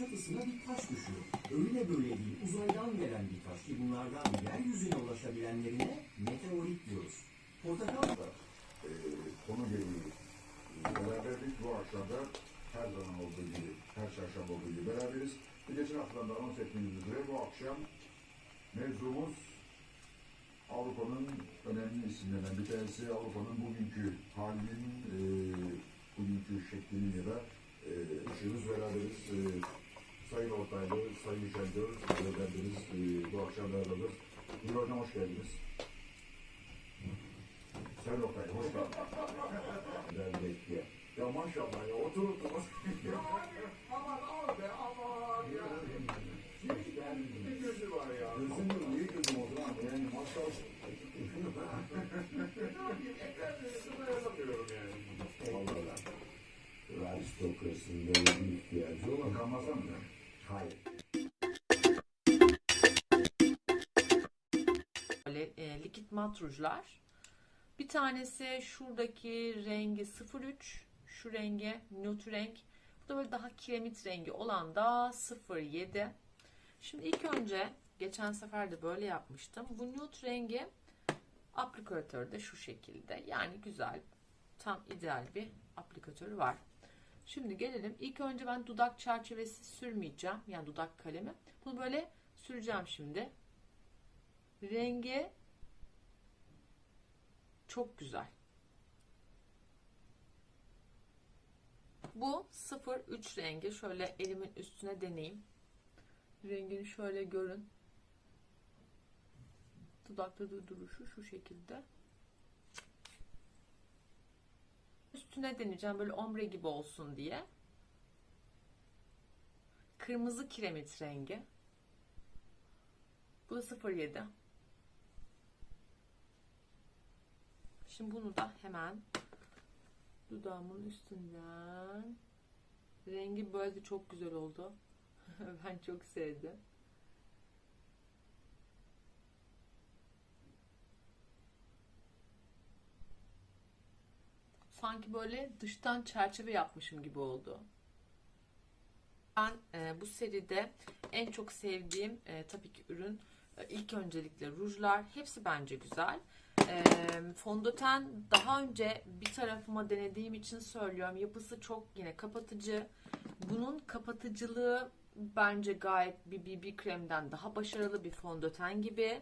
çatısına bir taş düşüyor. Öyle böyle değil, uzaydan gelen bir taş ki bunlardan yeryüzüne ulaşabilenlerine meteorit diyoruz. Portakal da Ee, konu geliyor. Beraberlik bu akşamda her zaman olduğu gibi, her çarşamba olduğu gibi beraberiz. Ve geçen haftadan da anons ettiğimiz üzere bu akşam mevzumuz Avrupa'nın önemli isimlerinden bir tanesi. Avrupa'nın bugünkü halinin, e, bugünkü şeklinin ya da e, ışığımız beraberiz. E, Sayın Ortaylı, Sayın Şengör, beraberiz. E, bu akşam beraberiz. Gül Hocam hoş geldiniz. Sayın Ortay, hoş geldin. Ben bekliyor. Ya maşallah ya otur otur. ya abi aman abi aman ya. Ne gözü var ya. Gözüm yok niye gözüm oldu lan? Yani maşallah. aristokrasinin böyle bir ihtiyacı olan Bakanmazsan mı? Hayır. Böyle e, likit mat rujlar. Bir tanesi şuradaki rengi 03, şu rengi nötr renk. Bu da böyle daha kiremit rengi olan da 07. Şimdi ilk önce geçen sefer de böyle yapmıştım. Bu nötr rengi aplikatörde şu şekilde. Yani güzel, tam ideal bir aplikatörü var. Şimdi gelelim. İlk önce ben dudak çerçevesi sürmeyeceğim. Yani dudak kalemi. Bunu böyle süreceğim şimdi. Rengi çok güzel. Bu 03 rengi. Şöyle elimin üstüne deneyeyim. Rengini şöyle görün. Dudakta da duruşu şu şekilde. Üstüne deneyeceğim böyle ombre gibi olsun diye. Kırmızı kiremit rengi. Bu da 07. Şimdi bunu da hemen dudağımın üstünden rengi böyle çok güzel oldu. ben çok sevdim. Sanki böyle dıştan çerçeve yapmışım gibi oldu. Ben e, bu seride en çok sevdiğim e, tabii ki ürün e, ilk öncelikle rujlar. Hepsi bence güzel. E, fondöten daha önce bir tarafıma denediğim için söylüyorum. Yapısı çok yine kapatıcı. Bunun kapatıcılığı bence gayet bir BB kremden daha başarılı bir fondöten gibi.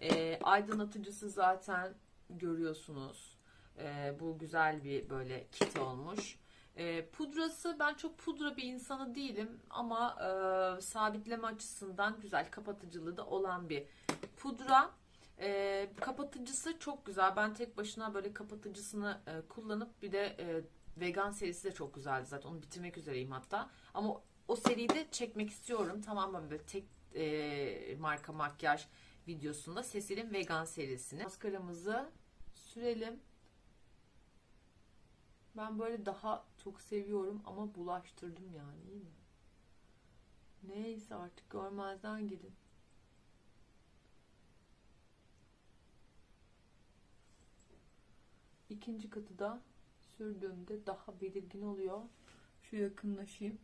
E, aydınlatıcısı zaten görüyorsunuz. E, bu güzel bir böyle kit olmuş. E, pudrası ben çok pudra bir insanı değilim ama e, sabitleme açısından güzel kapatıcılığı da olan bir pudra. E, kapatıcısı çok güzel. Ben tek başına böyle kapatıcısını e, kullanıp bir de e, vegan serisi de çok güzeldi zaten. Onu bitirmek üzereyim hatta. Ama o seriyi de çekmek istiyorum. Tamamen böyle tek e, marka makyaj videosunda Cecil'in vegan serisini. Maskaramızı sürelim. Ben böyle daha çok seviyorum ama bulaştırdım yani iyi mi? Neyse artık görmezden gidin. İkinci katı da sürdüğümde daha belirgin oluyor. Şu yakınlaşayım.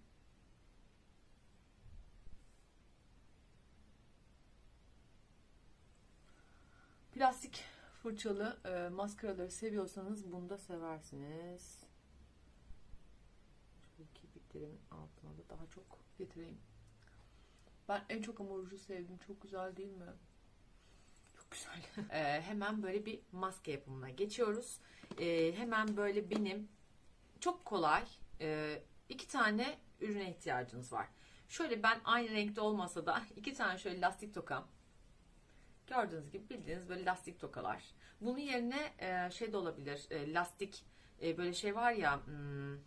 Fırçalı e, maskaraları seviyorsanız bunu da seversiniz. Şöyle kirpiklerimin altına da daha çok getireyim. Ben en çok ama sevdim. Çok güzel değil mi? Çok güzel. E, hemen böyle bir maske yapımına geçiyoruz. E, hemen böyle benim çok kolay e, iki tane ürüne ihtiyacınız var. Şöyle ben aynı renkte olmasa da iki tane şöyle lastik tokam Gördüğünüz gibi bildiğiniz böyle lastik tokalar. Bunun yerine e, şey de olabilir. E, lastik e, böyle şey var ya hmm,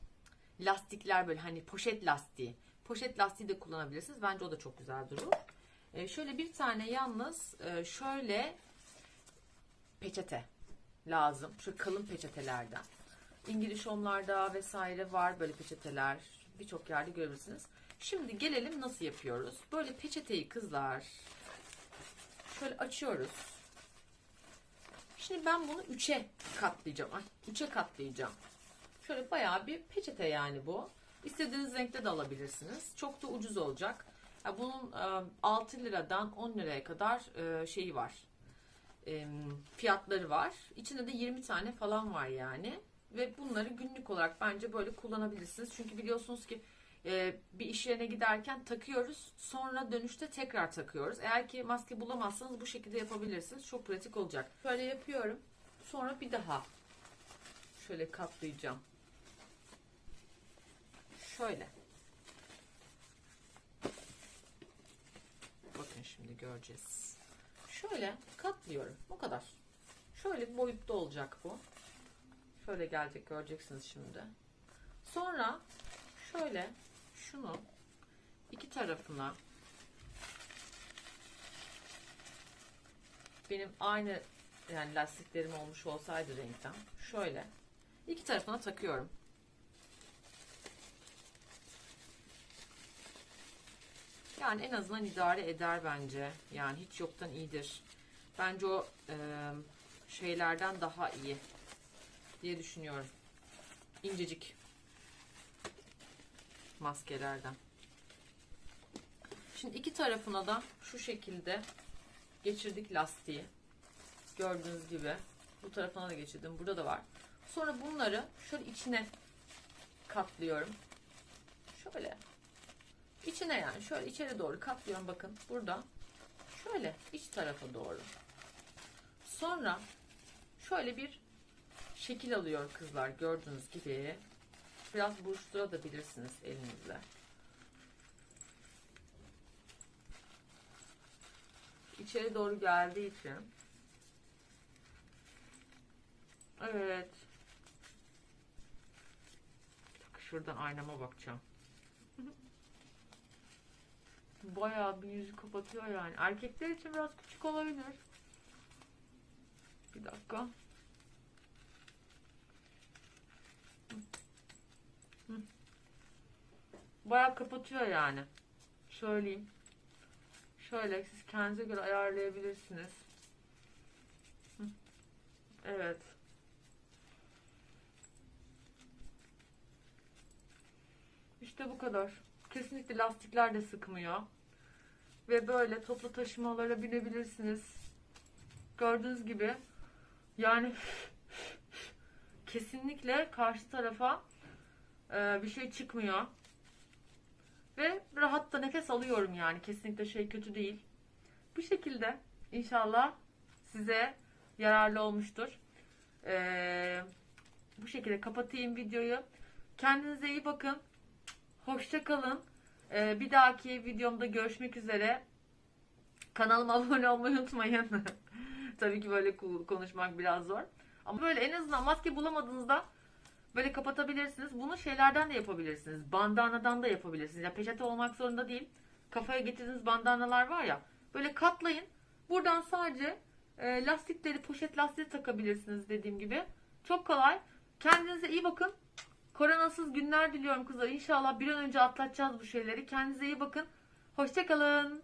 lastikler böyle hani poşet lastiği. Poşet lastiği de kullanabilirsiniz. Bence o da çok güzel durur. E, şöyle bir tane yalnız e, şöyle peçete lazım. Şu kalın peçetelerden. İngiliz Home'larda vesaire var böyle peçeteler. Birçok yerde görebilirsiniz. Şimdi gelelim nasıl yapıyoruz. Böyle peçeteyi kızlar Şöyle açıyoruz. Şimdi ben bunu 3'e katlayacağım. Ay, 3'e katlayacağım. Şöyle bayağı bir peçete yani bu. İstediğiniz renkte de alabilirsiniz. Çok da ucuz olacak. Ya bunun e, 6 liradan 10 liraya kadar e, şeyi var. E, fiyatları var. İçinde de 20 tane falan var yani. Ve bunları günlük olarak bence böyle kullanabilirsiniz. Çünkü biliyorsunuz ki e, bir iş yerine giderken takıyoruz. Sonra dönüşte tekrar takıyoruz. Eğer ki maske bulamazsanız bu şekilde yapabilirsiniz. Çok pratik olacak. Böyle yapıyorum. Sonra bir daha şöyle katlayacağım. Şöyle. Bakın şimdi göreceğiz. Şöyle katlıyorum. Bu kadar. Şöyle bir boyutta olacak bu. Şöyle gelecek göreceksiniz şimdi. Sonra şöyle şunu iki tarafına benim aynı yani lastiklerim olmuş olsaydı renkten şöyle iki tarafına takıyorum. Yani en azından idare eder bence. Yani hiç yoktan iyidir. Bence o e, şeylerden daha iyi diye düşünüyorum. İncecik maskelerden. Şimdi iki tarafına da şu şekilde geçirdik lastiği. Gördüğünüz gibi. Bu tarafına da geçirdim. Burada da var. Sonra bunları şöyle içine katlıyorum. Şöyle. İçine yani şöyle içeri doğru katlıyorum bakın burada. Şöyle iç tarafa doğru. Sonra şöyle bir şekil alıyor kızlar gördüğünüz gibi. Biraz buruşturabilirsiniz elinizle. İçeri doğru geldiği için. Evet. Şuradan aynama bakacağım. Bayağı bir yüzü kapatıyor yani. Erkekler için biraz küçük olabilir. Bir dakika. Bayağı kapatıyor yani. Söyleyeyim. Şöyle siz kendinize göre ayarlayabilirsiniz. Evet. İşte bu kadar. Kesinlikle lastikler de sıkmıyor. Ve böyle toplu taşımalara binebilirsiniz. Gördüğünüz gibi yani kesinlikle karşı tarafa e, bir şey çıkmıyor. Ve rahat da nefes alıyorum yani. Kesinlikle şey kötü değil. Bu şekilde inşallah size yararlı olmuştur. E, bu şekilde kapatayım videoyu. Kendinize iyi bakın. Hoşça kalın. Ee, bir dahaki videomda görüşmek üzere. Kanalıma abone olmayı unutmayın. Tabii ki böyle konuşmak biraz zor. Ama böyle en azından maske bulamadığınızda böyle kapatabilirsiniz. Bunu şeylerden de yapabilirsiniz. Bandanadan da yapabilirsiniz. Ya peçete olmak zorunda değil. Kafaya getirdiğiniz bandanalar var ya. Böyle katlayın. Buradan sadece e, lastikleri, poşet lastiği takabilirsiniz dediğim gibi. Çok kolay. Kendinize iyi bakın. Koronasız günler diliyorum kızlar. İnşallah bir an önce atlatacağız bu şeyleri. Kendinize iyi bakın. Hoşçakalın.